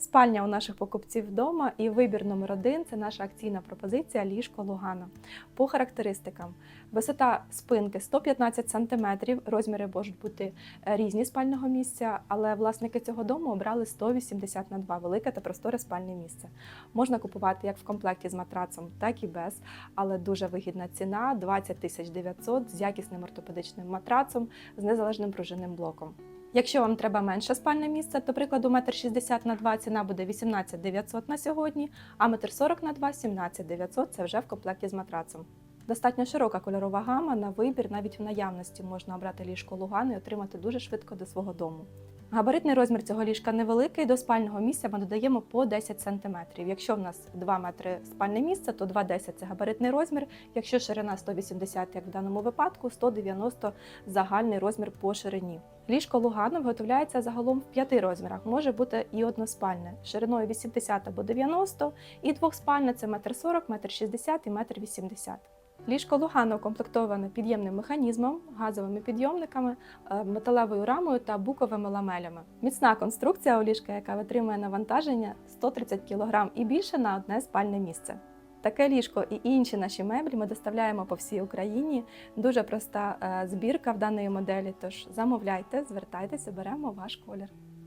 Спальня у наших покупців вдома і вибір номер один це наша акційна пропозиція ліжко Лугана. По характеристикам: висота спинки 115 см, розміри можуть бути е, різні спального місця, але власники цього дому обрали 180 на 2 велике та просторе спальне місце. Можна купувати як в комплекті з матрацом, так і без, але дуже вигідна ціна 20 900 з якісним ортопедичним матрацом з незалежним пружинним блоком. Якщо вам треба менше спальне місце, то прикладу 1,60 м на 2 ціна буде 18 900 на сьогодні, а 1,40 м на 2 – 17 900 – це вже в комплекті з матрацем. Достатньо широка кольорова гама на вибір, навіть в наявності можна обрати ліжко Луган і отримати дуже швидко до свого дому. Габаритний розмір цього ліжка невеликий, до спального місця ми додаємо по 10 см. Якщо в нас 2 метри спальне місце, то 2,10 – це габаритний розмір. Якщо ширина 180, як в даному випадку, 190 – загальний розмір по ширині. Ліжко Лугано виготовляється загалом в п'яти розмірах. Може бути і односпальне, шириною 80 або 90, і двохспальне це 1,40 м, 1,60 м і 1,80 м. Ліжко Лугано укомплектоване під'ємним механізмом, газовими підйомниками, е, металевою рамою та буковими ламелями. Міцна конструкція у ліжка, яка витримує навантаження 130 кг і більше на одне спальне місце. Таке ліжко і інші наші меблі ми доставляємо по всій Україні. Дуже проста е, збірка в даної моделі. Тож замовляйте, звертайтеся, беремо ваш колір.